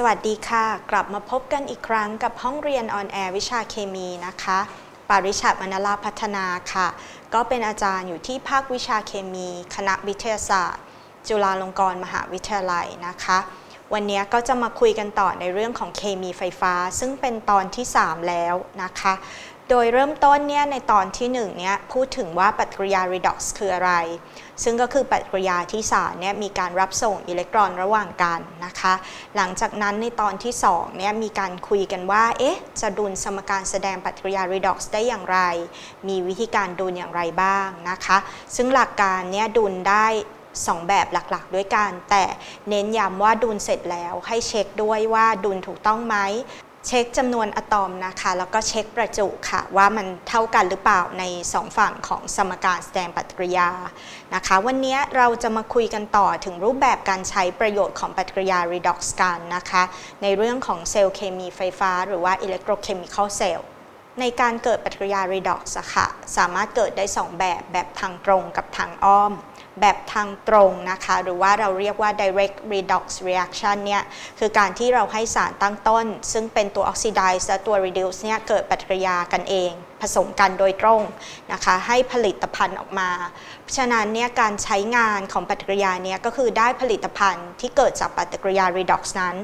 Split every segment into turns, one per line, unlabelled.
สวัสดีค่ะ กลับมาพบกันอีกครั้งกับห้องเรียนออนแอร์วิชาเคมีนะคะ ปาริชาติมนลาพัฒนาค่ะ ก็เป็นอาจารย์อยู่ที่ภาควิชาเคมี คณะวิทยาศาสตร์ จุฬาลงกรณ์มหาวิทยาลัยนะคะ วันนี้ก็จะมาคุยกันต่อในเรื่องของเคมีไฟฟ้า ซึ่งเป็นตอนที่ 3 แล้วนะคะ โดยเริ่มต้นเนี่ยในตอนที่1เนี่ยพูดถึงว่าปฏิกิริยา redox คืออะไร ซึ่งก็คือปฏิกิริยาที่สารเนี่ยมีการรับส่งอิเล็กตรอนระหว่างกันนะคะ หลังจากนั้นในตอนที่2เนี่ยมีการคุยกันว่า เอ๊ะ จะดุลสมการแสดงปฏิกิริยา redox ได้อย่างไร มีวิธีการดุลอย่างไรบ้างนะคะ ซึ่งหลักการเนี่ยดุลได้2แบบหลักๆ ด้วยกัน แต่เน้นย้ำว่าดุลเสร็จแล้วให้เช็คด้วยว่าดุลถูกต้องไหม เช็คจำนวนอะตอมนะคะ แล้วก็เช็คประจุค่ะ ว่ามันเท่ากันหรือเปล่าใน 2 ฝั่งของสมการแสดงปฏิกิริยานะคะ วันนี้เราจะมาคุยกันต่อถึงรูปแบบการใช้ประโยชน์ของปฏิกิริยา redox กันนะคะ ในเรื่องของเซลล์เคมีไฟฟ้า หรือว่า electrochemical cell ในการเกิดปฏิกิริยา redox ะค่ะ สามารถเกิดได้ 2 แบบ แบบทางตรงกับทางอ้อม แบบทางตรงนะคะ หรือว่าเราเรียกว่า direct redox reaction เนี่ยคือการที่เราให้สารตั้งต้น ซึ่งเป็นตัว oxidize และตัว reduce เนี่ยเกิดปฏิกิริยากันเอง ผสมกันโดยตรงนะคะ ให้ผลิตภัณฑ์ออกมา เพราะฉะนั้นเนี่ยการใช้งานของปฏิกิริยาเนี่ยก็คือได้ผลิตภัณฑ์ที่เกิดจากปฏิกิริยา redox นั้น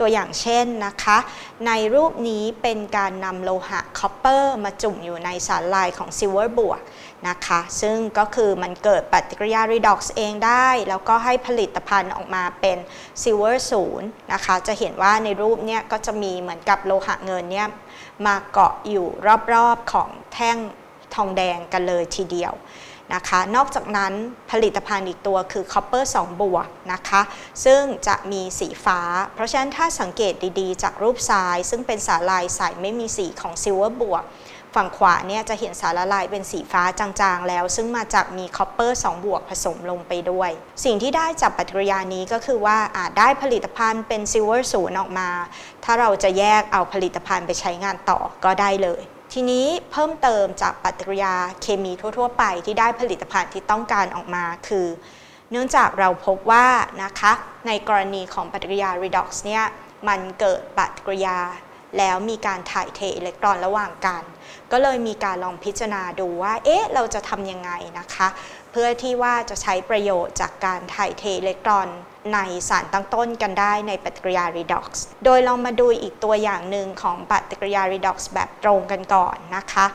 ตัวอย่างเช่นนะคะ ในรูปนี้เป็นการนำโลหะคอปเปอร์มาจุ่มอยู่ในสารลายของซิลเวอร์บวกนะคะ ซึ่งก็คือมันเกิดปฏิกิริยา redox เองได้ แล้วก็ให้ผลิตภัณฑ์ออกมาเป็นซิลเวอร์ศูนย์นะคะ จะเห็นว่าในรูปเนี้ยก็จะมีเหมือนกับโลหะเงินเนี่ยมาเกาะอยู่รอบๆของแท่งทองแดงกันเลยทีเดียว นะคะ นอกจากนั้นผลิตภัณฑ์อีกตัวคือ copper 2 บวกนะคะ ซึ่งจะมีสีฟ้า เพราะฉะนั้นถ้าสังเกตดีๆ จากรูปซ้าย ซึ่งเป็นสารลายใสไม่มีสีของ silver บวก ฝั่งขวาเนี่ยจะเห็นสารละลายเป็นสีฟ้าจางๆ แล้ว ซึ่งมาจากมี copper 2 บวกผสมลงไปด้วย สิ่งที่ได้จากปฏิกิริยานี้ก็คือว่าอาจได้ผลิตภัณฑ์เป็น silver ศูนย์ออกมา ถ้าเราจะแยกเอาผลิตภัณฑ์ไปใช้งานต่อก็ได้เลย ทีนี้เพิ่มเติมจากปฏิกิริยาเคมีทั่ว ๆ ไปที่ได้ผลิตภัณฑ์ที่ต้องการออกมาคือ เนื่องจากเราพบว่านะคะในกรณีของปฏิกิริยา redox เนี่ยมันเกิดปฏิกิริยาแล้วมีการถ่ายเทอิเล็กตรอนระหว่างกัน ก็เลยมีการลองพิจารณาดูว่า เอ๊ะ เราจะทำยังไงนะคะ พื่อที่ว่าจะใช้ประโยชน์จากการถ่ายเทอิเล็กตรอนในสารตั้งต้นกันได้ในปฏิกิริยา redox โดยลองมาดูอีกตัวอย่างหนึ่งของปฏิกิริยา redox แบบตรงกันก่อนนะคะ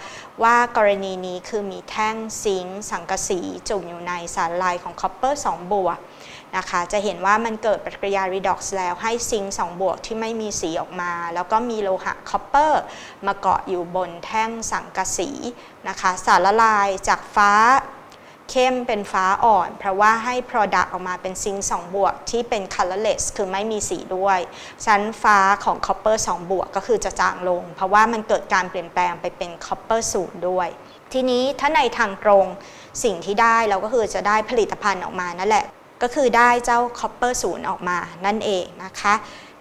ว่ากรณีนี้คือมีแท่งซิงค์สังกะสีจุ่มอยู่ในสารลายของ copper 2 บวกนะคะ จะเห็นว่ามันเกิดปฏิกิริยา redox แล้วให้ซิงค์2บวกที่ไม่มีสีออกมา แล้วก็มีโลหะ copper มาเกาะอยู่บนแท่งสังกะสีนะคะ สารละลายจากฟ้า เข้มเป็นฟ้าอ่อน เพราะว่าให้ Product ออกมาเป็นซิงค์2บวกที่เป็น colorless คือไม่มีสีด้วย ชั้นฟ้าของ copper 2บวกก็คือจะจางลง เพราะว่ามันเกิดการเปลี่ยนแปลงไปเป็น copper 0ด้วย ทีนี้ถ้าในทางตรงสิ่งที่ได้เราก็คือจะได้ผลิตภัณฑ์ออกมานั่นแหละ ก็คือได้เจ้า copper 0ออกมานั่นเองนะคะ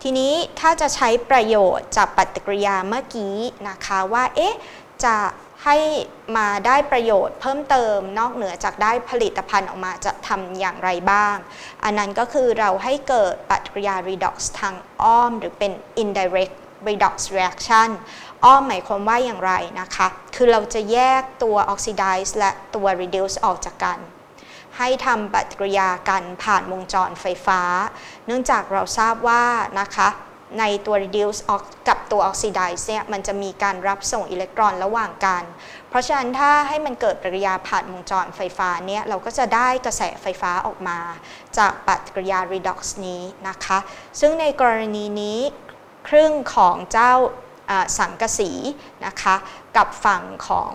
ทีนี้ถ้าจะใช้ประโยชน์จากปฏิกิริยาเมื่อกี้นะคะว่าเอ๊ะจะ ให้มาได้ประโยชน์เพิ่มเติมนอกเหนือจากได้ผลิตภัณฑ์ออกมาจะทำอย่างไรบ้าง อันนั้นก็คือเราให้เกิดปฏิกิริยา redox ทางอ้อม หรือเป็น indirect redox reaction อ้อมหมายความว่าอย่างไรนะคะ คือเราจะแยกตัว oxidize และตัว reduce ออกจากกัน ให้ทำปฏิกิริยากันผ่านวงจรไฟฟ้า เนื่องจากเราทราบว่านะคะ ในตัว reduce กับตัว oxidize เนี่ยมันจะมีการรับส่งอิเล็กตรอนระหว่างกัน เพราะฉะนั้นถ้าให้มันเกิดปฏิกิริยาผ่านวงจรไฟฟ้าเนี่ยเราก็จะได้กระแสไฟฟ้าออกมา จากปฏิกิริยา redox นี้นะคะ ซึ่งในกรณีนี้ครึ่งของเจ้าสังกะสีนะคะ กับฝั่งของ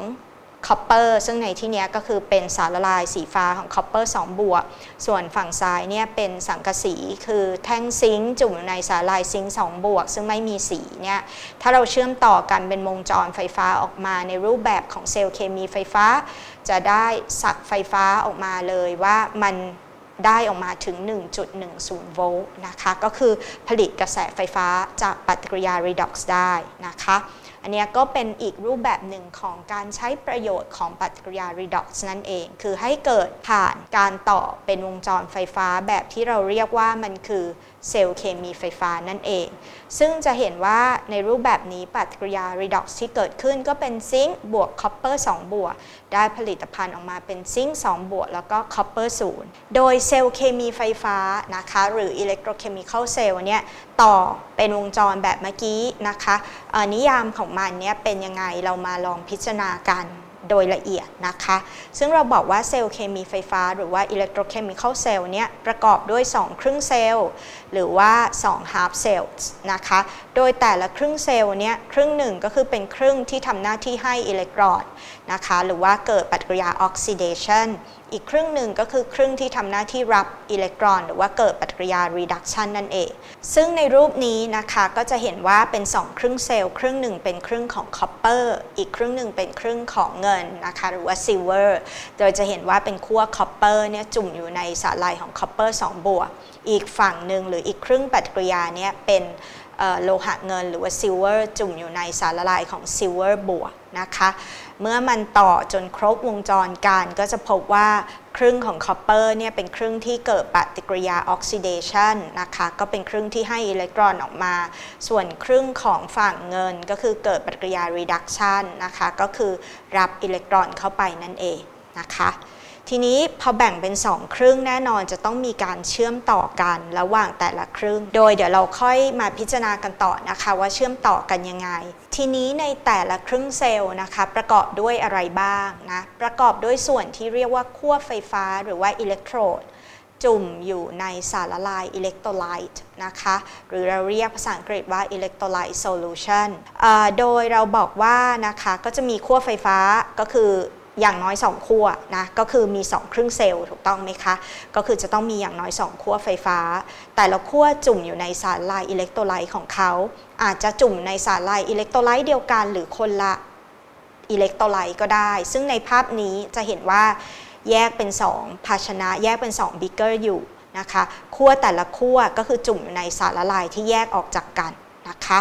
คอปเปอร์ซึ่งในที่นี้ก็คือเป็นสารละลายสีฟ้าของคอปเปอร์2บวก ส่วนฝั่งซ้ายเนี่ยเป็นสังกะสีคือแท่งซิงค์จุ่มในสารละลายซิงค์2บวก ซึ่งไม่มีสีเนี่ยถ้าเราเชื่อมต่อกันเป็นวงจรไฟฟ้าออกมาในรูปแบบของเซลล์เคมีไฟฟ้า จะได้สักไฟฟ้าออกมาเลยว่ามันได้ออกมาถึง 1.10 โวลต์นะคะ ก็คือผลิตกระแสไฟฟ้าจากปฏิกิริยา redox ได้นะคะ อันนี้ก็เป็นอีกรูปแบบหนึ่งของการใช้ประโยชน์ของปฏิกิริยา redox นั่นเอง คือให้เกิดผ่านการต่อเป็นวงจรไฟฟ้าแบบที่เราเรียกว่ามันคือ เซลล์เคมีไฟฟ้านั่นเอง ซึ่งจะเห็นว่าในรูปแบบนี้ปฏิกิริยา redox ที่เกิดขึ้นก็เป็นซิงค์บวกคอปเปอร์2บวก ได้ผลิตภัณฑ์ออกมาเป็นซิงค์2บวก แล้วก็คอปเปอร์0โดยเซลล์เคมีไฟฟ้านะคะหรืออิเล็กโทรเคมีคอลเซลล์เนี่ยต่อเป็นวงจรแบบเมื่อกี้นะคะนิยามของมันเนี่ยเป็นยังไงเรามาลองพิจารณากัน โดยละเอียดนะคะ ซึ่งเราบอกว่าเซลล์เคมีไฟฟ้า หรือว่าอิเล็กโทรเคมีคอลเซลล์เนี่ยประกอบด้วย 2 ครึ่งเซลล์ หรือว่า 2 half cells นะคะ โดยแต่ละครึ่งเซลล์เนี่ยครึ่งหนึ่งก็คือเป็นครึ่งที่ทำหน้าที่ให้อิเล็กตรอนนะคะ หรือว่าเกิดปฏิกิริยาออกซิเดชันอีกครึ่งหนึ่งก็คือครึ่งที่ทำหน้าที่รับอิเล็กตรอน หรือว่าเกิดปฏิกิริยา reduction นั่นเอง ซึ่งในรูปนี้นะคะก็จะเห็นว่าเป็น 2 ครึ่งเซลล์ ครึ่งหนึ่งเป็นครึ่งของคอปเปอร์อีกครึ่งหนึ่งเป็นครึ่งของเงินนะคะหรือว่าซิลเวอร์โดยจะเห็นว่าเป็นขั้วคอปเปอร์เนี่ยจุ่มอยู่ในสาลายของคอปเปอร์2บวกอีกฝั่งหนึ่งหรืออีกครึ่งปฏิกิริยาเนี่ยเป็น โลหะเงินหรือว่าซิลเวอร์จุ่มอยู่ในสารละลายของซิลเวอร์บวกนะคะ เมื่อมันต่อจนครบวงจรการก็จะพบว่าครึ่งของคอปเปอร์เนี่ยเป็นครึ่งที่เกิดปฏิกิริยาออกซิเดชันนะคะก็เป็นครึ่งที่ให้อิเล็กตรอนออกมา ส่วนครึ่งของฝั่งเงินก็คือเกิดปฏิกิริยา reduction นะคะก็คือรับอิเล็กตรอนเข้าไปนั่นเองนะคะ ทีนี้พอแบ่งเป็น 2 ครึ่งแน่นอนจะต้องมีการเชื่อมต่อกันระหว่างแต่ละครึ่ง โดยเดี๋ยวเราค่อยมาพิจารณากันต่อนะคะว่าเชื่อมต่อกันยังไง ทีนี้ในแต่ละครึ่งเซลล์นะคะ ประกอบด้วยอะไรบ้างนะประกอบด้วยส่วนที่เรียกว่าขั้วไฟฟ้าหรือว่าอิเล็กโทรดจุ่มอยู่ในสารละลายอิเล็กโทรไลต์นะคะ หรือเราเรียกภาษาอังกฤษว่าอิเล็กโทรไลต์โซลูชันโดยเราบอกว่านะคะก็จะมีขั้วไฟฟ้าก็คือ อย่างน้อย 2 ขั้วนะก็คือมี 2 ครึ่งเซลล์ถูกต้องไหมคะ ก็คือจะต้องมีอย่างน้อย 2 ขั้วไฟฟ้า แต่ละขั้วจุ่มอยู่ในสารลายอิเล็กโทรไลต์ของเขา อาจจะจุ่มในสารลายอิเล็กโทรไลต์เดียวกัน หรือคนละอิเล็กโทรไลต์ก็ได้ ซึ่งในภาพนี้จะเห็นว่าแยกเป็น 2 ภาชนะ แยกเป็น 2 บิกเกอร์อยู่นะคะขั้วแต่ละขั้วก็คือจุ่มอยู่ในสารละลายที่แยกออกจากกัน นะคะ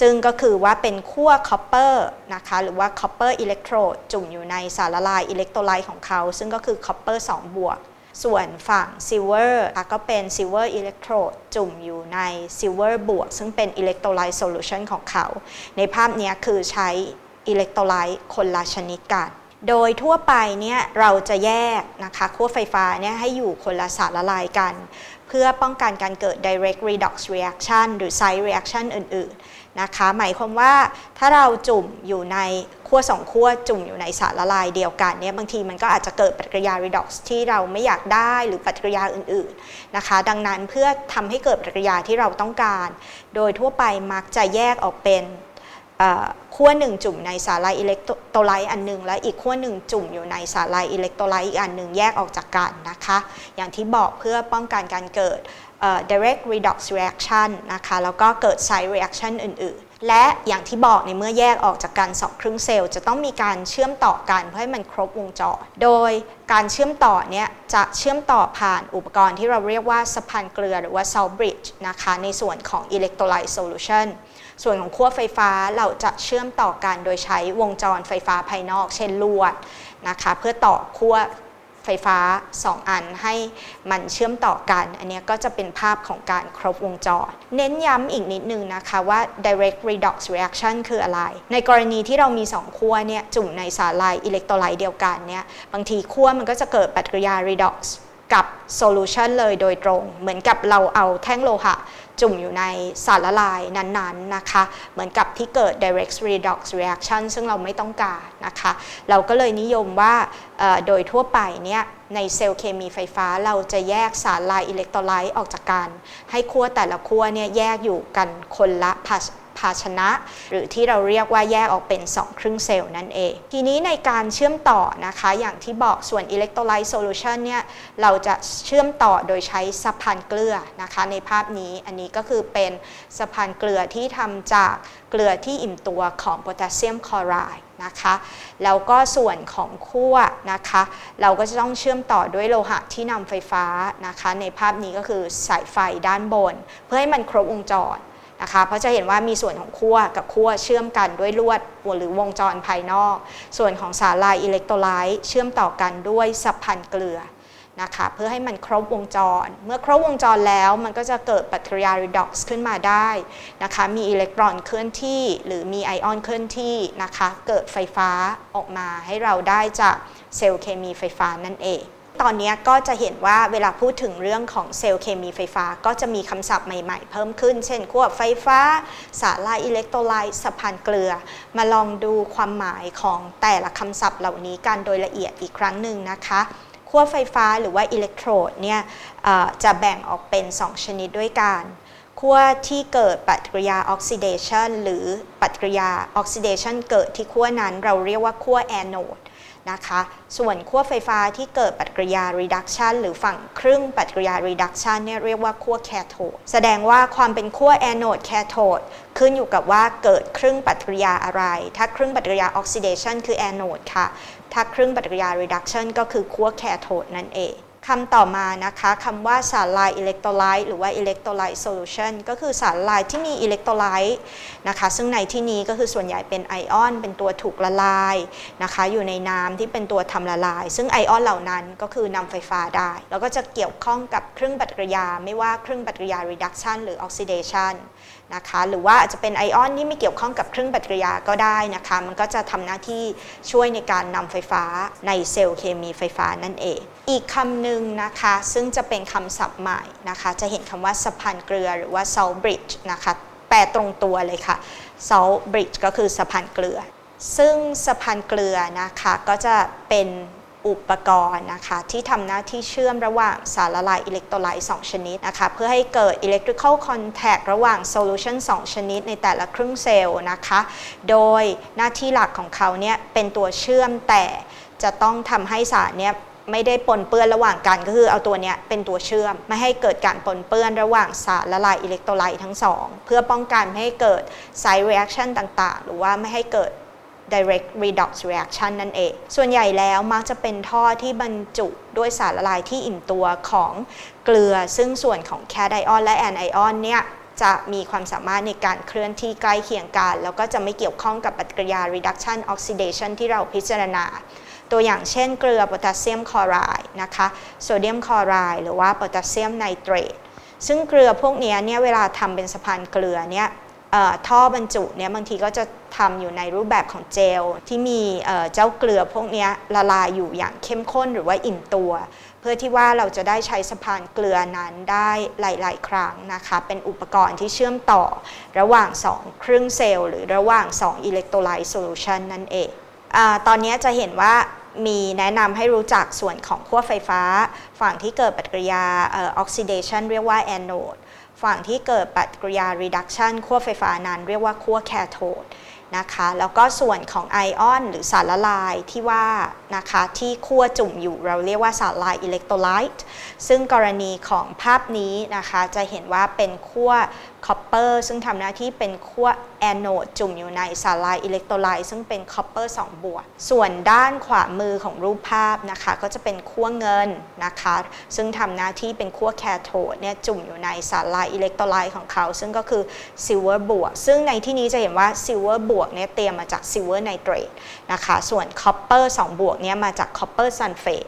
ซึ่งก็คือว่าเป็นขั้วคอปเปอร์นะคะหรือว่าคอปเปอร์อิเล็กโทรดจุ่มอยู่ในสารละลายอิเล็กโทรไลต์ของเขา ซึ่งก็คือคอปเปอร์2บวกส่วนฝั่งซิลเวอร์ก็เป็นซิลเวอร์อิเล็กโทรดจุ่มอยู่ในซิลเวอร์บวก ซึ่งเป็นอิเล็กโทรไลต์โซลูชันของเขา ในภาพนี้คือใช้อิเล็กโทรไลต์คนละชนิดกัน โดยทั่วไปเนี่ยเราจะแยกนะคะขั้วไฟฟ้าเนี่ยให้อยู่คนละสารละลายกัน พื่อป้องกันการเกิด direct redox reaction หรือ side reaction อื่นๆนะคะหมายความว่าถ้าเราจุ่มอยู่ในขั้วสองขั้วจุ่มอยู่ในสารละลายเดียวกันเนี่ยบางทีมันก็อาจจะเกิดปฏิกิริยา redox ที่เราไม่อยากได้หรือปฏิกิริยาอื่นๆนะคะ ดังนั้นเพื่อทำให้เกิดปฏิกิริยาที่เราต้องการ โดยทั่วไปมักจะแยกออกเป็น ขั้วหนึ่งจุ่มในสารลายอิเล็กโทรไลต์อันหนึ่งและอีกขั้วหนึ่งจุ่มอยู่ในสารลายอิเล็กโทรไลต์อีกอันหนึ่งแยกออกจากกันนะคะ อย่างที่บอกเพื่อป้องกันการเกิด direct redox reaction นะคะแล้วก็เกิด side reaction อื่นๆ และอย่างที่บอกในเมื่อแยกออกจากกัน2ครึ่งเซลล์จะต้องมีการเชื่อมต่อกันเพื่อให้มันครบวงจร โดยการเชื่อมต่อเนี่ยจะเชื่อมต่อผ่านอุปกรณ์ที่เราเรียกว่าสะพานเกลือหรือว่า salt bridge นะคะในส่วนของ electrolyte solution ส่วนของขั้วไฟฟ้าเราจะเชื่อมต่อกันโดยใช้วงจรไฟฟ้าภายนอก เช่นลวดนะคะ เพื่อต่อขั้วไฟฟ้า 2 อันให้มันเชื่อมต่อกัน อันนี้ก็จะเป็นภาพของการครบวงจร เน้นย้ำอีกนิดนึงนะคะว่า direct redox reaction คืออะไร ในกรณีที่เรามี 2 ขั้วเนี่ยจุ่มในสารลายอิเล็กโทรไลต์เดียวกันเนี่ยบางทีขั้วมันก็จะเกิดปฏิกิริยา redox กับโซลูชันเลยโดยตรง เหมือนกับเราเอาแท่งโลหะ จุ่มอยู่ในสารละลายนั้นๆนนนะคะ เหมือนกับที่เกิด direct redox reaction ซึ่งเราไม่ต้องการนะคะ เราก็เลยนิยมว่าโดยทั่วไปเนี่ยในเซลล์เคมีไฟฟ้าเราจะแยกสารลายอิเล็กโทรไลต์ออกจากกัน ให้ขั้วแต่ละขั้วเนี่ยแยกอยู่กันคนละ ภาชนะ หรือที่เราเรียกว่าแยกออกเป็น 2 ครึ่งเซลล์นั่นเอง ทีนี้ในการเชื่อมต่อนะคะ อย่างที่บอกส่วนอิเล็กโทรไลต์โซลูชันเนี่ยเราจะเชื่อมต่อโดยใช้สะพานเกลือนะคะ ในภาพนี้อันนี้ก็คือเป็นสะพานเกลือที่ทำจากเกลือที่อิ่มตัวของโพแทสเซียมคลอไรด์นะคะแล้วก็ส่วนของขั้วนะคะ เราก็จะต้องเชื่อมต่อด้วยโลหะที่นำไฟฟ้านะคะ ในภาพนี้ก็คือสายไฟด้านบน เพื่อให้มันครบวงจร นะคะเพราะจะเห็นว่ามีส่วนของขั้วกับขั้วเชื่อมกันด้วยลวดหรือวงจรภายนอก ส่วนของสารลายอิเล็กโทรไลต์เชื่อมต่อกันด้วยสับพันเกลือนะคะเพื่อให้มันครบวงจร เมื่อครบวงจรแล้วมันก็จะเกิดปฏิกิริยา redox ขึ้นมาได้นะคะมีอิเล็กตรอนเคลื่อนที่ หรือมีไอออนเคลื่อนที่นะคะเกิดไฟฟ้าออกมาให้เราได้จากเซลล์เคมีไฟฟ้านั่นเอง ตอนนี้ก็จะเห็นว่าเวลาพูดถึงเรื่องของเซลล์เคมีไฟฟ้า ก็จะมีคำศัพท์ใหม่ๆ เพิ่มขึ้น เช่นขั้วไฟฟ้า สารลายอิเล็กโทรไลต์สะพานเกลือ มาลองดูความหมายของแต่ละคำศัพท์เหล่านี้กันโดยละเอียดอีกครั้งหนึ่งนะคะขั้วไฟฟ้าหรือว่าอิเล็กโทรดเนี่ยจะแบ่งออกเป็น 2 ชนิดด้วยกันขั้วที่เกิดปฏิกิริยาออกซิเดชันหรือปฏิกิริยาออกซิเดชันเกิดที่ขั้วนั้นเราเรียกว่าขั้วแอนโอด นะคะ ส่วนขั้วไฟฟ้าที่เกิดปฏิกิริยา reduction หรือฝั่งครึ่งปฏิกิริยา reduction เนี่ยเรียกว่าขั้วแคโทดแสดงว่าความเป็นขั้วแอนโอดแคโทดขึ้นอยู่กับว่าเกิดครึ่งปฏิกิริยาอะไร ถ้าครึ่งปฏิกิริยาออกซิเดชันคือแอนโอดค่ะ ถ้าครึ่งปฏิกิริยา reduction ก็คือขั้วแคโทดนั่นเอง คำต่อมานะคะคำว่าสารลายอิเล็กโทรไลต์หรือว่าอิเล็กโทรไลต์โซลูชันก็คือสารลายที่มีอิเล็กโทรไลต์นะคะซึ่งในที่นี้ก็คือส่วนใหญ่เป็นไอออน เป็นตัวถูกละลายนะคะอยู่ในน้ำที่เป็นตัวทำละลาย ซึ่งไอออนเหล่านั้นก็คือนำไฟฟ้าได้ แล้วก็จะเกี่ยวข้องกับเครื่องปฏิกิริยา ไม่ว่าเครื่องปฏิกิริยา reduction หรือ oxidation นะคะหรือว่าอาจจะเป็นไอออนที่ไม่เกี่ยวข้องกับเครื่องปฏิกิริยาก็ได้นะคะมันก็จะทำหน้าที่ช่วยในการนำไฟฟ้าในเซลล์เคมีไฟฟ้านั่นเอง อีกคำหนึ่งนะคะซึ่งจะเป็นคำศัพท์ใหม่นะคะจะเห็นคำว่าสะพานเกลือหรือว่า salt bridge นะคะแปลตรงตัวเลยค่ะ salt bridge ก็คือสะพานเกลือ ซึ่งสะพานเกลือนะคะก็จะเป็น อุปกรณ์นะคะ ที่ทำหน้าที่เชื่อมระหว่างสารละลายอิเล็กโทรไลต์2ชนิดนะคะ เพื่อให้เกิด electrical contact ระหว่างโซลูชัน2ชนิดในแต่ละครึ่งเซลล์นะคะ โดยหน้าที่หลักของเขาเนี่ยเป็นตัวเชื่อมแต่จะต้องทำให้สารเนี่ยไม่ได้ปนเปื้อนระหว่างกันก็คือเอาตัวเนี้ยเป็นตัวเชื่อม ไม่ให้เกิดการปนเปื้อนระหว่างสารละลายอิเล็กโทรไลต์ทั้งสอง เพื่อป้องกันไม่ให้เกิด side reaction ต่างๆ หรือว่าไม่ให้เกิด direct redox reaction นั่นเอง ส่วนใหญ่แล้วมักจะเป็นท่อที่บรรจุด้วยสารละลายที่อิ่มตัวของเกลือ ซึ่งส่วนของแค t ไอออนและแอนไอออนเนี่ยจะมีความสามารถในการเคลื่อนที่ใกล้เคียงกัน แล้วก็จะไม่เกี่ยวข้องกับปฏิกิริยา reduction oxidation ที่เราพิจารณา ตัวอย่างเช่น เกลือโพแทสเซียมคลอไรด์นะคะโซเดียมคลอไรด์หรือว่าโพแทสเซียมไนเตรตซึ่งเกลือพวกนี้เนี่ยเวลาทำเป็นสะพานเกลือเนี่ย ท่อบรรจุเนี่ยบางทีก็จะทำอยู่ในรูปแบบของเจล ที่มีเจ้าเกลือพวกนี้ละลายอยู่อย่างเข้มข้นหรือว่าอิ่มตัว เพื่อที่ว่าเราจะได้ใช้สะพานเกลือนั้นได้หลาย ๆ ครั้งนะคะเป็นอุปกรณ์ที่เชื่อมต่อระหว่าง 2 เครื่องเซลล์ หรือระหว่าง 2 อิเล็กโทรไลต์โซลูชันนั่นเองอตอนนี้จะเห็นว่ามีแนะนำให้รู้จักส่วนของขั้วไฟฟ้า ฝั่งที่เกิดปฏิกิริยาออกซิเดชันเรียกว่าแอนโอด ฝั่งที่เกิดปฏิกิริยา reduction ขั้วไฟฟ้านั้นเรียกว่าขั้วแคโทดนะคะ แล้วก็ส่วนของไอออนหรือสารละลายที่ว่า นะคะที่ขั้วจุ่มอยู่เราเรียกว่าสารละลายอิเล็กโทรไลต์ซึ่งกรณีของภาพนี้นะคะจะเห็นว่าเป็นขั้วคอปเปอร์ซึ่งทำหน้าที่เป็นขั้วแอนโอดจุ่มอยู่ในสารละลายอิเล็กโทรไลต์ซึ่งเป็นคอปเปอร์2บวก ส่วนด้านขวามือของรูปภาพนะคะ ก็จะเป็นขั้วเงินนะคะ ซึ่งทำหน้าที่เป็นขั้วแคโทดเนี่ยจุ่มอยู่ในสารละลายอิเล็กโทรไลต์ของเขา ซึ่งก็คือซิลเวอร์บวก ซึ่งในที่นี้จะเห็นว่าซิลเวอร์บวกเนี่ยเตรียมมาจากซิลเวอร์ไนเตรตนะคะ ส่วนคอปเปอร์2บวกนี้มาจากคอปเปอร์ซัลเฟต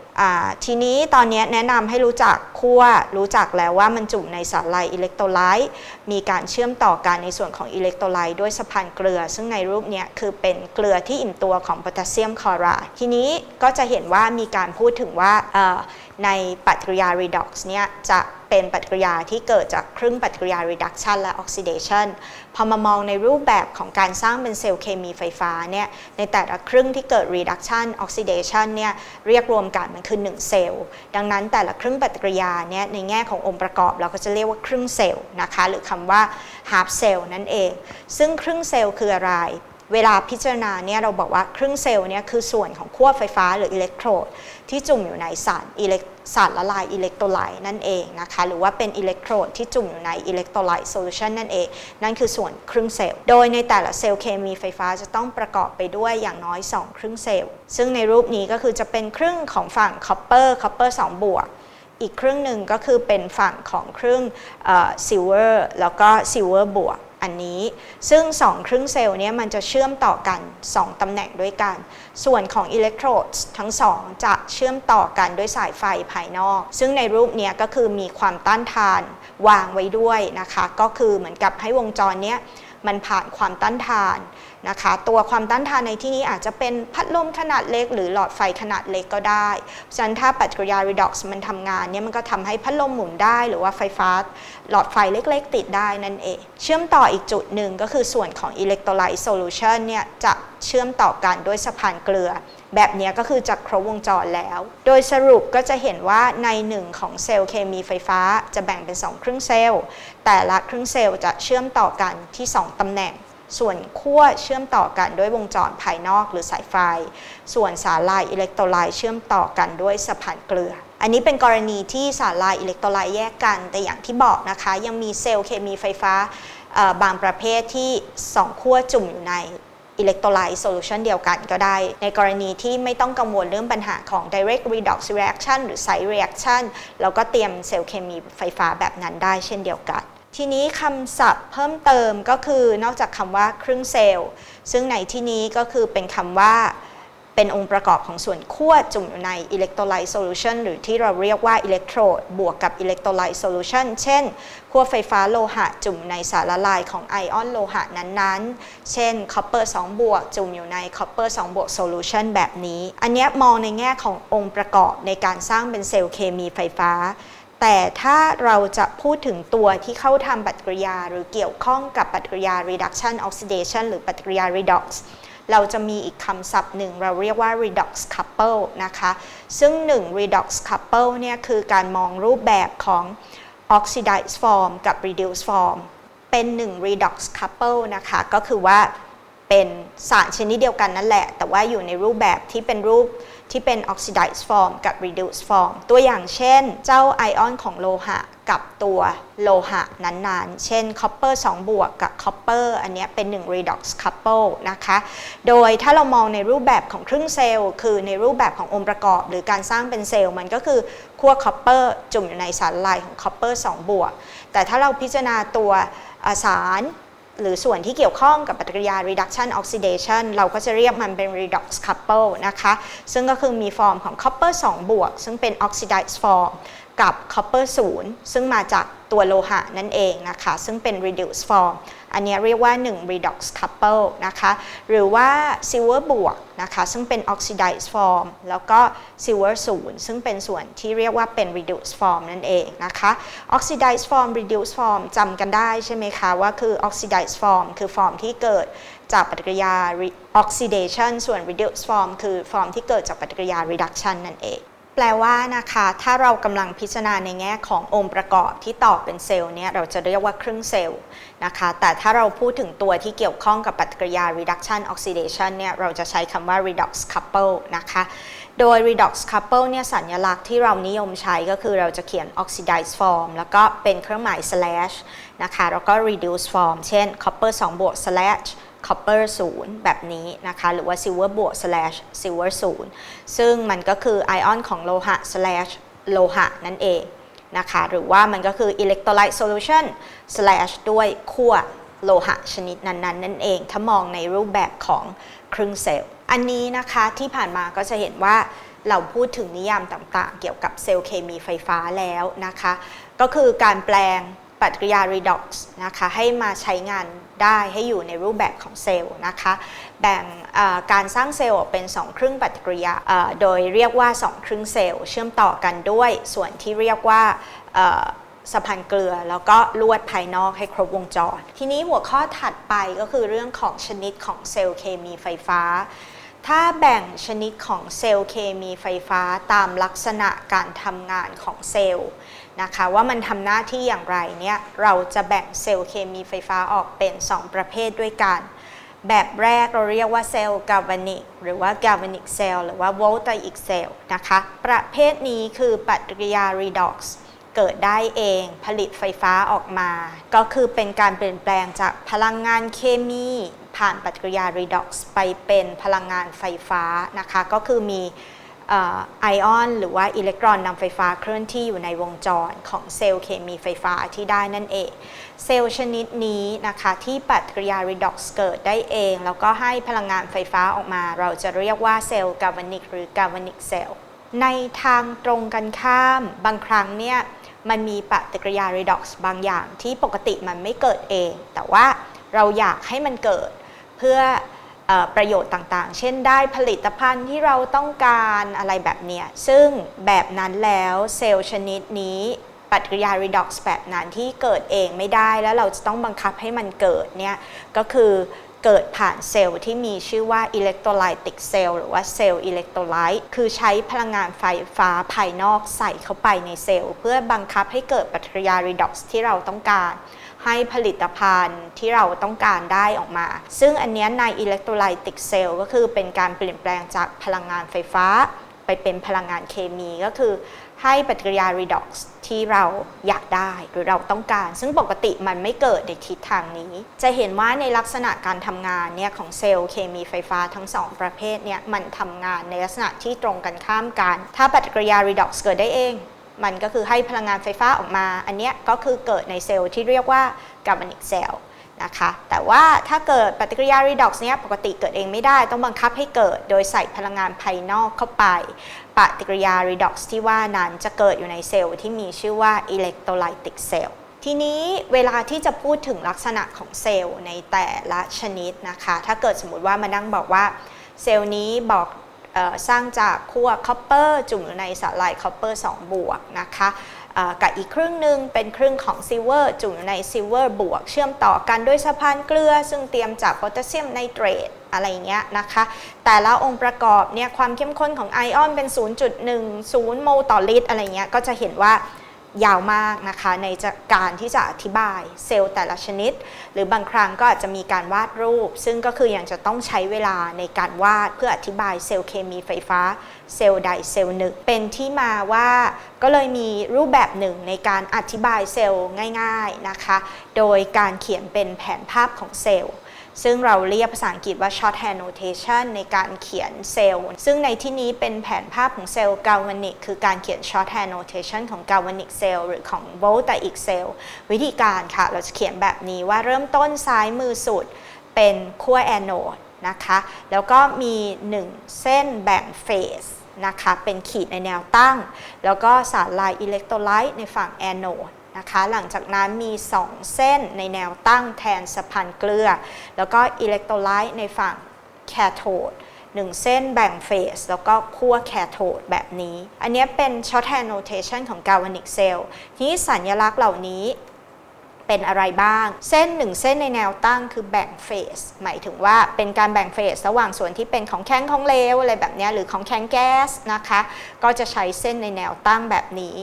ทีนี้ตอนนี้แนะนำให้รู้จักขั้วรู้จักแล้วว่ามันจุ่มในสารละลายอิเล็กโทรไลต์มีการเชื่อมต่อกันในส่วนของอิเล็กโทรไลต์ด้วยสะพานเกลือ ซึ่งในรูปนี้คือเป็นเกลือที่อิ่มตัวของโพแทสเซียมคลอไรด์ทีนี้ก็จะเห็นว่ามีการพูดถึงว่าในปฏิกิริยารีด็อกซ์เนี่ยจะ เป็นปฏิกิริยาที่เกิดจากครึ่งปฏิกิริยา reduction และ oxidation พอมามองในรูปแบบของการสร้างเป็นเซลล์เคมีไฟฟ้าเนี่ยในแต่ละครึ่งที่เกิด reduction oxidation เนี่ยเรียกรวมกันมันคือ 1 เซลล์ ดังนั้นแต่ละครึ่งปฏิกิริยาเนี่ยในแง่ขององค์ประกอบเราก็จะเรียกว่าครึ่งเซลล์นะคะหรือคำว่า half cell นั่นเอง ซึ่งครึ่งเซลล์คืออะไร เวลาพิจารณาเนี่ยเราบอกว่าครึ่งเซลล์เนี่ยคือส่วนของขั้วไฟฟ้าหรืออิเล็กโทรดที่จุ่มอยู่ในสารอิเล็กสารละลายอิเล็กโทรไลต์นั่นเองนะคะหรือว่าเป็นอิเล็กโทรดที่จุ่มอยู่ในอิเล็กโทรไลต์โซลูชันนั่นเอง นั่นคือส่วนครึ่งเซลล์ โดยในแต่ละเซลล์เคมีไฟฟ้าจะต้องประกอบไปด้วยอย่างน้อย 2 ครึ่งเซลล์ ซึ่งในรูปนี้ก็คือจะเป็นครึ่งของฝั่งคอปเปอร์คอปเปอร์2บวกอีกครึ่งหนึ่งก็คือเป็นฝั่งของครึ่งซิลเวอร์แล้วก็ซิลเวอร์บวก อันนี้ ซึ่ง 2 ครึ่งเซลล์นี้มันจะเชื่อมต่อกัน 2ตำแหน่งด้วยกัน ส่วนของอิเล็กโทรดทั้ง 2 จะเชื่อมต่อกันด้วยสายไฟภายนอก ซึ่งในรูปนี้ก็คือมีความต้านทานวางไว้ด้วยนะคะ ก็คือเหมือนกับให้วงจรนี้มันผ่านความต้านทาน นะคะ ตัวความต้านทานในที่นี้อาจจะเป็นพัดลมขนาดเล็ก หรือหลอดไฟขนาดเล็กก็ได้ฉะนั้นถ้าปฏิกิริยา redox มันทำงานเนี่ยมันก็ทำให้พัดลมหมุนได้ หรือว่าไฟฟ้าหลอดไฟเล็กๆ ติดได้นั่นเอง เชื่อมต่ออีกจุดหนึ่งก็คือส่วนของ electrolyte solution เนี่ยจะเชื่อมต่อกันด้วยสะพานเกลือ แบบนี้ก็คือจะครบวงจรแล้ว โดยสรุปก็จะเห็นว่าในหนึ่งของเซลล์เคมีไฟฟ้าจะแบ่งเป็น 2 ครึ่งเซลล์ แต่ละครึ่งเซลล์จะเชื่อมต่อกันที่ 2ตำแหน่ง ส่วนขั้วเชื่อมต่อกันด้วยวงจรภายนอกหรือสายไฟ ส่วนสาลายอิเล็กโทรไลต์เชื่อมต่อกันด้วยสะพานเกลือ อันนี้เป็นกรณีที่สาลายอิเล็กโทรไลต์แยกกัน แต่อย่างที่บอกนะคะ ยังมีเซลล์เคมีไฟฟ้าบางประเภทที่ 2 ขั้วจุ่มอยู่ในอิเล็กโทรไลต์โซลูชันเดียวกันก็ได้ ในกรณีที่ไม่ต้องกังวลเรื่องปัญหาของ direct redox reaction หรือ side reaction เราก็เตรียมเซลล์เคมีไฟฟ้าแบบนั้นได้เช่นเดียวกัน ทีนี้คำศัพท์เพิ่มเติมก็คือนอกจากคำว่าครึ่งเซลล์ ซึ่งในที่นี้ก็คือเป็นคำว่าเป็นองค์ประกอบของส่วนขั้วจุ่มอยู่ในอิเล็กโทรไลต์โซลูชันหรือที่เราเรียกว่าอิเล็กโทรดบวกกับอิเล็กโทรไลต์โซลูชันเช่นขั้วไฟฟ้าโลหะจุ่มในสารละลายของไอออนโลหะนั้นๆ เช่นคอปเปอร์2บวก จุ่มอยู่ในคอปเปอร์2บวกโซลูชันแบบนี้ อันนี้มองในแง่ขององค์ประกอบในการสร้างเป็นเซลล์เคมีไฟฟ้า แต่ถ้าเราจะพูดถึงตัวที่เข้าทำปฏิกิริยา หรือเกี่ยวข้องกับปฏิกิริยา reduction oxidation หรือปฏิกิริยา redox เราจะมีอีกคำศัพท์หนึ่งเราเรียกว่า redox couple นะคะ ซึ่ง 1 redox couple เนี่ยคือการมองรูปแบบของ oxidized form กับ reduced form เป็น 1 redox couple นะคะ ก็คือว่าเป็นสารชนิดเดียวกันนั่นแหละ แต่ว่าอยู่ในรูปแบบที่เป็นรูป ที่เป็น oxidized form กับ reduced form ตัวอย่างเช่น เจ้าไอออนของโลหะกับตัวโลหะนั้นๆ เช่น copper 2 บวกกับ copper อันนี้เป็น 1 redox couple นะคะ โดยถ้าเรามองในรูปแบบของครึ่งเซลล์ คือในรูปแบบขององค์ประกอบ หรือการสร้างเป็นเซลล์มันก็คือขั้ว copper จุ่มอยู่ในสารละลายของ copper 2 บวก แต่ถ้าเราพิจารณาตัวสาร หรือส่วนที่เกี่ยวข้องกับปฏิกิริยา reduction oxidation เราก็จะเรียกมันเป็น redox couple นะคะ ซึ่งก็คือมีฟอร์มของ copper 2 บวก ซึ่งเป็น oxidized form กับ copper 0 ซึ่งมาจากตัวโลหะนั่นเองนะคะ ซึ่งเป็น reduced form อันนี้เรียกว่า 1 redox couple นะคะ หรือว่า silver บวกนะคะ ซึ่งเป็น oxidized form แล้วก็ silver 0ซึ่งเป็นส่วนที่เรียกว่าเป็น reduced form นั่นเองนะคะ oxidized form reduced form จำกันได้ใช่ไหมคะว่าคือ oxidized form คือฟอร์มที่เกิดจากปฏิกิริยา oxidation ส่วน reduced form คือฟอร์มที่เกิดจากปฏิกิริยา reduction นั่นเอง แปลว่านะคะ ถ้าเรากำลังพิจารณาในแง่ขององค์ประกอบที่ต่อเป็นเซลล์เนี่ยเราจะเรียกว่าครึ่งเซลล์นะคะ แต่ถ้าเราพูดถึงตัวที่เกี่ยวข้องกับปฏิกิริยา reduction oxidation เนี่ยเราจะใช้คำว่า redox couple นะคะ โดย redox couple เนี่ยสัญลักษณ์ที่เรานิยมใช้ก็คือเราจะเขียน oxidize form แล้วก็เป็นเครื่องหมาย slash นะคะ แล้วก็ reduce form เช่น copper 2บวก slash copper 0 แบบนี้นะคะ หรือว่า silver บวก slash silver 0 ซึ่งมันก็คือไอออนของโลหะ slash โลหะนั่นเองนะคะ หรือว่ามันก็คือ electrolyte solution slash ด้วยขั้วโลหะชนิดนั้นๆนั่นเอง ถ้ามองในรูปแบบของครึ่งเซลล์ อันนี้นะคะที่ผ่านมาก็จะเห็นว่าเราพูดถึงนิยามต่างๆ เกี่ยวกับเซลล์เคมีไฟฟ้าแล้วนะคะ ก็คือการแปลง ปฏิกิริยา redox นะคะให้มาใช้งานได้ให้อยู่ในรูปแบบของเซลล์นะคะแบ่งการสร้างเซลล์เป็น 2 ครึ่งปฏิกิริยาโดยเรียกว่า 2 ครึ่งเซลล์เชื่อมต่อกันด้วยส่วนที่เรียกว่าสะพานเกลือแล้วก็ลวดภายนอกให้ครบวงจร ทีนี้หัวข้อถัดไปก็คือเรื่องของชนิดของเซลล์เคมีไฟฟ้า ถ้าแบ่งชนิดของเซลล์เคมีไฟฟ้าตามลักษณะการทำงานของเซลล์ นะคะว่ามันทำหน้าที่อย่างไรเนี่ยเราจะแบ่งเซลล์เคมีไฟฟ้าออกเป็น 2 ประเภทด้วยกัน แบบแรกเราเรียกว่าเซลล์กา v a นิกหรือว่า galvanic cell หรือว่า voltaic cell นะคะประเภทนี้คือปฏิกิริยา redox เกิดได้เองผลิตไฟฟ้าออกมา ก็คือเป็นการเปลี่ยนแปลงจากพลังงานเคมี ผ่านปฏิกิริยา redox ไปเป็นพลังงานไฟฟ้านะคะก็คือมี ไอออนหรือว่าอิเล็กตรอนนำไฟฟ้าเคลื่อนที่อยู่ในวงจรของเซลล์เคมีไฟฟ้าที่ได้นั่นเอง เซลล์ชนิดนี้นะคะที่ปฏิกิริยา redox เกิดได้เอง แล้วก็ให้พลังงานไฟฟ้าออกมา เราจะเรียกว่าเซลล์กาลวานิกหรือกาลวานิกเซลล์ในทางตรงกันข้ามบางครั้งเนี่ยมันมีปฏิกิริยา redox บางอย่างที่ปกติมันไม่เกิดเอง แต่ว่าเราอยากให้มันเกิดเพื่อ ประโยชน์ต่างๆ เช่นได้ผลิตภัณฑ์ที่เราต้องการอะไรแบบเนี้ย ซึ่งแบบนั้นแล้วเซลล์ชนิดนี้ปฏิกิริยา redox แบบนั้นที่เกิดเองไม่ได้แล้วเราจะต้องบังคับให้มันเกิดเนี่ยก็คือเกิดผ่านเซลล์ที่มีชื่อว่า electrolytic cell หรือว่าเซลล์อิเล็กโทรไลต์คือใช้พลังงานไฟฟ้าภายนอกใส่เข้าไปในเซลล์ เพื่อบังคับให้เกิดปฏิกิริยา redox ที่เราต้องการ ให้ผลิตภัณฑ์ที่เราต้องการได้ออกมา ซึ่งอันเนี้ยในอิเล็กโทรไลติกเซลล์ก็คือเป็นการเปลี่ยนแปลงจากพลังงานไฟฟ้า ไปเป็นพลังงานเคมีก็คือให้ปฏิกิริยา redox ที่เราอยากได้หรือเราต้องการ ซึ่งปกติมันไม่เกิดในทิศทางนี้ จะเห็นว่าในลักษณะการทำงานเนี่ยของเซลล์เคมีไฟฟ้าทั้งสองประเภทเนี่ยมันทำงานในลักษณะที่ตรงกันข้ามกัน ถ้าปฏิกิริยา redox เกิดได้เอง มันก็คือให้พลังงานไฟฟ้าออกมา อันนี้ก็คือเกิดในเซลล์ที่เรียกว่ากาลวานิกเซลล์นะคะแต่ว่าถ้าเกิดปฏิกิริยา redox เนี้ยปกติเกิดเองไม่ได้ต้องบังคับให้เกิด โดยใส่พลังงานภายนอกเข้าไป ปฏิกิริยา redox ที่ว่านั้นจะเกิดอยู่ในเซลล์ที่มีชื่อว่า electrolytic cell ทีนี้เวลาที่จะพูดถึงลักษณะของเซลล์ในแต่ละชนิดนะคะ ถ้าเกิดสมมติว่ามานั่งบอกว่าเซลล์นี้บอก สร้างจากขั้วคอปเปอร์จุ่มอยู่ในสาหร่ายคอปเปอร์2บวกนะคะกับอีกครึ่งหนึ่งเป็นครึ่งของซิลเวอร์จุ่มอยู่ในซิลเวอร์บวก เชื่อมต่อกันด้วยสะพานเกลือ ซึ่งเตรียมจากโพแทสเซียมไนเตรตอะไรเงี้ยนะคะ แต่ละองค์ประกอบเนี่ยความเข้มข้นของไอออนเป็น 0.10โมลต่อลิตรอะไรเงี้ยก็จะเห็นว่า ยาวมากนะคะในการที่จะอธิบายเซลล์แต่ละชนิด หรือบางครั้งก็อาจจะมีการวาดรูป ซึ่งก็คือยังจะต้องใช้เวลาในการวาดเพื่ออธิบายเซลล์เคมีไฟฟ้า เซลล์ใดเซลล์หนึ่งเป็นที่มาว่าก็เลยมีรูปแบบหนึ่งในการอธิบายเซลล์ง่าย ๆนะคะ โดยการเขียนเป็นแผนภาพของเซลล์ ซึ่งเราเรียกภาษาอังกฤษว่า shorthand notation ในการเขียนเซลล์ ซึ่งในที่นี้เป็นแผนภาพของเซลล์กาลวานิกคือการเขียน shorthand notation ของกาลวานิกเซลล์หรือของ voltaic cell วิธีการค่ะ เราจะเขียนแบบนี้ว่าเริ่มต้นซ้ายมือสุดเป็นขั้วแอนโนดนะคะ แล้วก็มี 1 เส้นแบ่งเฟสนะคะ เป็นขีดในแนวตั้ง แล้วก็สารลายอิเล็กโทรไลต์ในฝั่งแอนโนด นะคะ หลังจากนั้นมี 2 เส้นในแนวตั้งแทนสะพานเกลือ แล้วก็อิเล็กโทรไลต์ในฝั่งแคโทด1เส้นแบ่งเฟสแล้วก็ขั้วแคโทดแบบนี้ อันนี้เป็นช็อตแฮนโนเทชันของกาวานิกเซลล์ที่สัญลักษณ์เหล่านี้ เป็นอะไรบ้าง เส้นหนึ่งเส้นในแนวตั้งคือแบ่งเฟสหมายถึงว่าเป็นการแบ่งเฟสระหว่างส่วนที่เป็นของแข็งของเหลวอะไรแบบนี้หรือของแข็งแก๊สนะคะ ก็จะใช้เส้นในแนวตั้งแบบนี้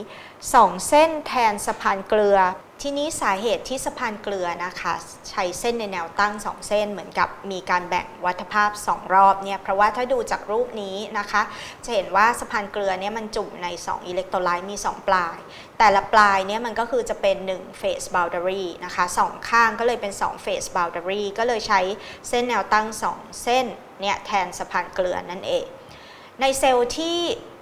2 เส้นแทนสะพานเกลือ ทีนี้สาเหตุที่สะพานเกลือนะคะ ใช้เส้นในแนวตั้ง 2 เส้นเหมือนกับมีการแบ่งวัฏภาพ 2 รอบเนี่ยเพราะว่าถ้าดูจากรูปนี้นะคะ จะเห็นว่าสะพานเกลือเนี่ยมันจุ่มใน 2 อิเล็กโทรไลต์มี 2 ปลาย แต่ละปลายเนี่ยมันก็คือจะเป็น1 phase boundary นะคะสองข้างก็เลยเป็น2 phase boundary ก็เลยใช้เส้นแนวตั้ง 2 เส้นเนี่ยแทนสะพานเกลือนั่นเอง ในเซลล์ที่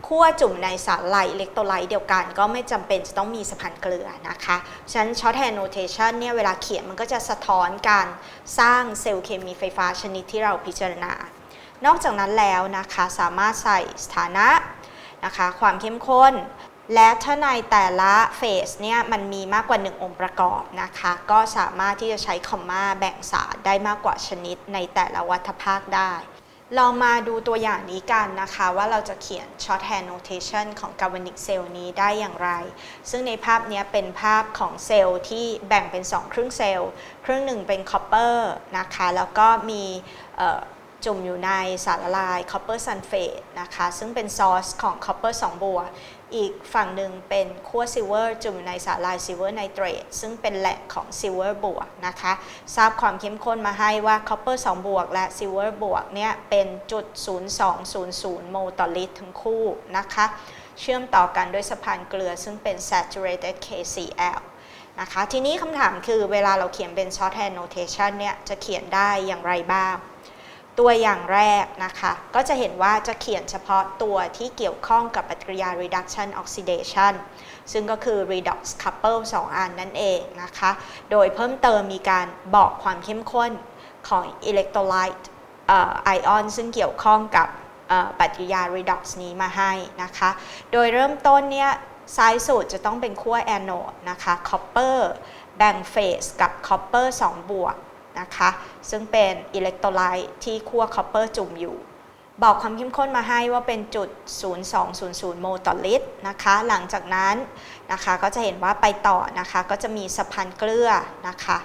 ขั้วจุ่มในสารไหลอิเล็กโทรไลต์เดียวกันก็ไม่จำเป็นจะต้องมีสะพานเกลือนะคะฉะนั้น shorthand notation เนี่ยเวลาเขียนมันก็จะสะท้อนการสร้างเซลล์เคมีไฟฟ้าชนิดที่เราพิจารณา นอกจากนั้นแล้วนะคะสามารถใส่สถานะนะคะความเข้มข้น และถ้าในแต่ละเฟสเนี่ยมันมีมากกว่า 1 องค์ประกอบนะคะ ก็สามารถที่จะใช้คอมมาแบ่งสารได้มากกว่าชนิดในแต่ละวัฏภาคได้ลองมาดูตัวอย่างนี้กันนะคะ ว่าเราจะเขียน shorthand notation ของ galvanic cell นี้ได้อย่างไร ซึ่งในภาพนี้เป็นภาพของเซลล์ที่แบ่งเป็น 2 ครึ่งเซลล์ ครึ่งหนึ่งเป็น copper นะคะ แล้วก็มีจุ่มอยู่ในสารละลาย copper sulfate นะคะ ซึ่งเป็นซอสของ copper 2 บัว อีกฝั่งหนึ่งเป็นขั้วซิลเวอร์จุ่มในสารลายซิลเวอร์ไนเตรตซึ่งเป็นแหล่งของซิลเวอร์บวกนะคะ ทราบความเข้มข้นมาให้ว่า copper 2บวกและซิลเวอร์บวกเนี่ยเป็นจุด 0200 โมลต่อลิตรทั้งคู่นะคะ เชื่อมต่อกันด้วยสะพานเกลือซึ่งเป็น saturated KCl นะคะ ทีนี้คำถามคือเวลาเราเขียนเป็น shorthand notation เนี่ยจะเขียนได้อย่างไรบ้าง ตัวอย่างแรกนะคะ ก็จะเห็นว่าจะเขียนเฉพาะตัวที่เกี่ยวข้องกับปฏิกิริยา reduction oxidation ซึ่งก็คือ redox couple 2 อันนั่นเองนะคะ โดยเพิ่มเติมมีการบอกความเข้มข้นของ electrolyte ไอออนซึ่งเกี่ยวข้องกับปฏิกิริยา redox นี้มาให้นะคะ โดยเริ่มต้นเนี่ยซ้ายสุดจะต้องเป็นขั้วแอนโนดนะคะ copper แบ่งเฟสกับ copper 2 บวกนะคะ ซึ่งเป็นอิเล็กโทรไลต์ที่ขั้ว copper จุ่มอยู่ บอกความเข้มข้นมาให้ว่าเป็นจุด 0200 โมลต่อลิตรนะคะ หลังจากนั้นนะคะก็จะเห็นว่าไปต่อนะคะก็จะมีสะพานเกลือนะคะ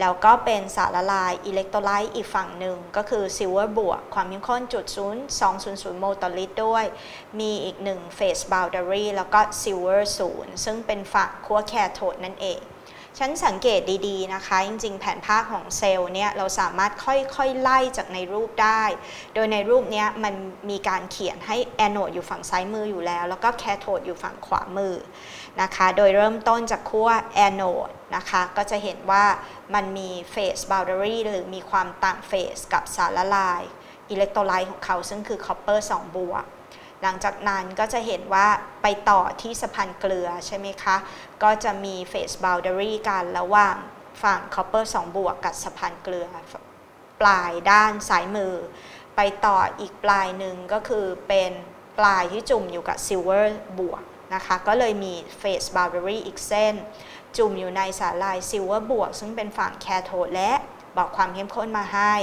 แล้วก็เป็นสารละลายอิเล็กโทรไลต์อีกฝั่งหนึ่งก็คือซิลเวอร์บวกความเข้มข้นจุด 0200 โมลต่อลิตรด้วย มีอีกหนึ่งเฟสบ o ล d ด r y แล้วก็ซิลเวอร์ศูนย์ซึ่งเป็นฝั่งขั้วแคโทดนั่นเอง ฉันสังเกตดีๆนะคะ จริงๆ แผนภาพของเซลล์เนี่ยเราสามารถค่อยๆ ไล่จากในรูปได้ โดยในรูปเนี้ยมันมีการเขียนให้แอนโนดอยู่ฝั่งซ้ายมืออยู่แล้ว แล้วก็แคโทดอยู่ฝั่งขวามือนะคะ โดยเริ่มต้นจากขั้วแอนโนดนะคะ ก็จะเห็นว่ามันมีเฟสบ o ล d ด r y หรือมีความต่างเฟสกับสารละลาย อิเล็กโทรไลต์ของเขาซึ่งคือคอปเปอร์2บวก หลังจากนั้นก็จะเห็นว่าไปต่อที่สะพานเกลือใช่ไหมคะ ก็จะมีเฟสบ o ล d ด r y กันระหว่างฝั่งคอปเปอร์2บวกกับสะพานเกลือปลายด้านซ้ายมือ ไปต่ออีกปลายหนึ่งก็คือเป็นปลายที่จุ่มอยู่กับซิลเวอร์บวกนะคะก็เลยมีเฟสบ o ล d ด r y อีกเส้น จุ่มอยู่ในสาลายซิลเวอร์บวก ซึ่งเป็นฝั่งแคโทดและ บอกความเข้มข้นมาให้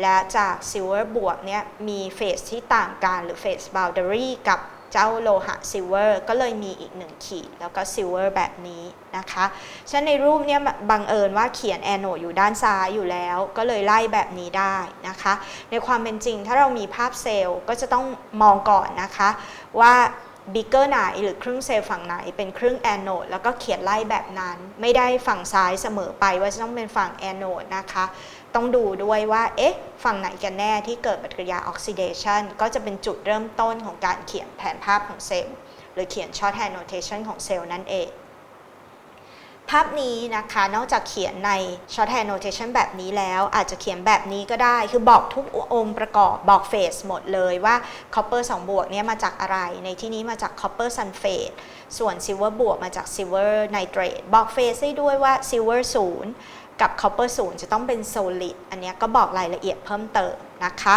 และจากซิลเวอร์บวกเนี่ยมีเฟสที่ต่างกันหรือเฟสบ o ล d ด r y กับเจ้าโลหะซิลเวอร์ก็เลยมีอีกหนึ่งขีด แล้วก็ซิลเวอร์แบบนี้นะคะฉะนั้นในรูปเนี่ยบังเอิญว่าเขียนแอนโนดอยู่ด้านซ้ายอยู่แล้ว ก็เลยไล่แบบนี้ได้นะคะ ในความเป็นจริงถ้าเรามีภาพเซลล์ก็จะต้องมองก่อนนะคะ ว่า บิกเกอร์ไหนหรือครึ่งเซลล์ฝั่งไหนเป็นครึ่งแอนโนดแล้วก็เขียนไล่แบบนั้น ไม่ได้ฝั่งซ้ายเสมอไปว่าจะต้องเป็นฝั่งแอนโนดนะคะ ต้องดูด้วยว่าเอ๊ะฝั่งไหนกันแน่ที่เกิดปฏิกิริยาออกซิเดชันก็จะเป็นจุดเริ่มต้นของการเขียนแผนภาพของเซลล์หรือเขียน short hand notation ของเซลล์นั่นเอง ภาพนี้นะคะนอกจากเขียนใน short hand notation แบบนี้แล้ว อาจจะเขียนแบบนี้ก็ได้ คือบอกทุกองค์ประกอบบอกเฟสหมดเลยว่า copper 2 บวกเนี่ยมาจากอะไร ในที่นี้มาจาก copper sulfate ส่วน silver บวกมาจาก silver nitrate บอกเฟสให้ด้วยว่า silver 0 กับ copper 0 จะต้องเป็น solid อันนี้ก็บอกรายละเอียดเพิ่มเติมนะคะ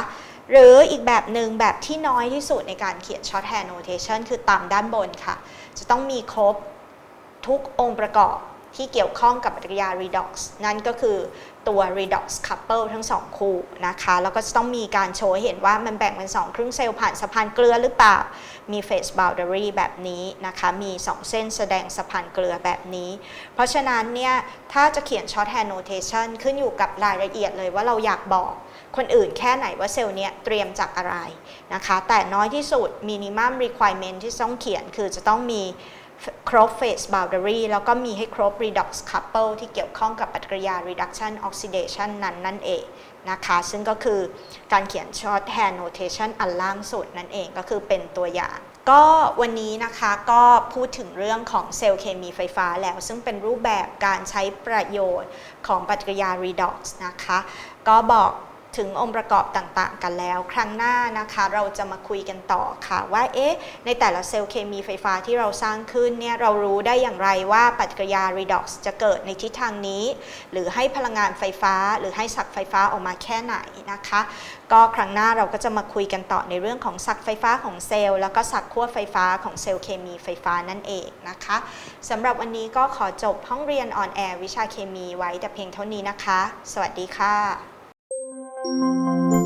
หรืออีกแบบหนึ่งแบบที่น้อยที่สุดในการเขียน short hand notation คือตามด้านบนค่ะ จะต้องมีครบทุกองค์ประกอบ ที่เกี่ยวข้องกับปฏิกิริยา redox นั่นก็คือตัว redox couple ทั้งสองคู่นะคะ แล้วก็จะต้องมีการโชว์เห็นว่ามันแบ่งเป็น 2 ครึ่งเซลล์ผ่านสะพานเกลือหรือเปล่า มี face boundary แบบนี้นะคะ มี 2 เส้นแสดงสะพานเกลือแบบนี้ เพราะฉะนั้นเนี่ย ถ้าจะเขียน short hand notation ขึ้นอยู่กับรายละเอียดเลยว่าเราอยากบอกคนอื่นแค่ไหนว่าเซลล์เนี้ยเตรียมจากอะไรนะคะ แต่น้อยที่สุด minimum requirement ที่ต้องเขียนคือจะต้องมี ครบ phase boundary แล้วก็มีให้ครบ redox couple ที่เกี่ยวข้องกับปฏิกิริยา reduction oxidation นั้นนั่นเองนะคะ ซึ่งก็คือการเขียน short hand notation อันล่างสุดนั่นเองก็คือเป็นตัวอย่างก็วันนี้นะคะก็พูดถึงเรื่องของเซลล์เคมีไฟฟ้าแล้ว ซึ่งเป็นรูปแบบการใช้ประโยชน์ของปฏิกิริยา redox นะคะ ก็บอก ถึงองค์ประกอบต่างๆ กันแล้ว ครั้งหน้านะคะเราจะมาคุยกันต่อค่ะว่าเอ๊ะในแต่ละเซลล์เคมีไฟฟ้าที่เราสร้างขึ้นเนี่ยเรารู้ได้อย่างไรว่าปฏิกิริยา redox จะเกิดในทิศทางนี้ หรือให้พลังงานไฟฟ้า หรือให้สักไฟฟ้าออกมาแค่ไหนนะคะ ก็ครั้งหน้าเราก็จะมาคุยกันต่อในเรื่องของสักไฟฟ้าของเซลล์แล้วก็สักขั้วไฟฟ้าของเซลล์เคมีไฟฟ้านั่นเองนะคะสำหรับวันนี้ก็ขอจบห้องเรียนออนแอร์วิชาเคมีไว้แต่เพียงเท่านี้นะคะ สวัสดีค่ะ
Música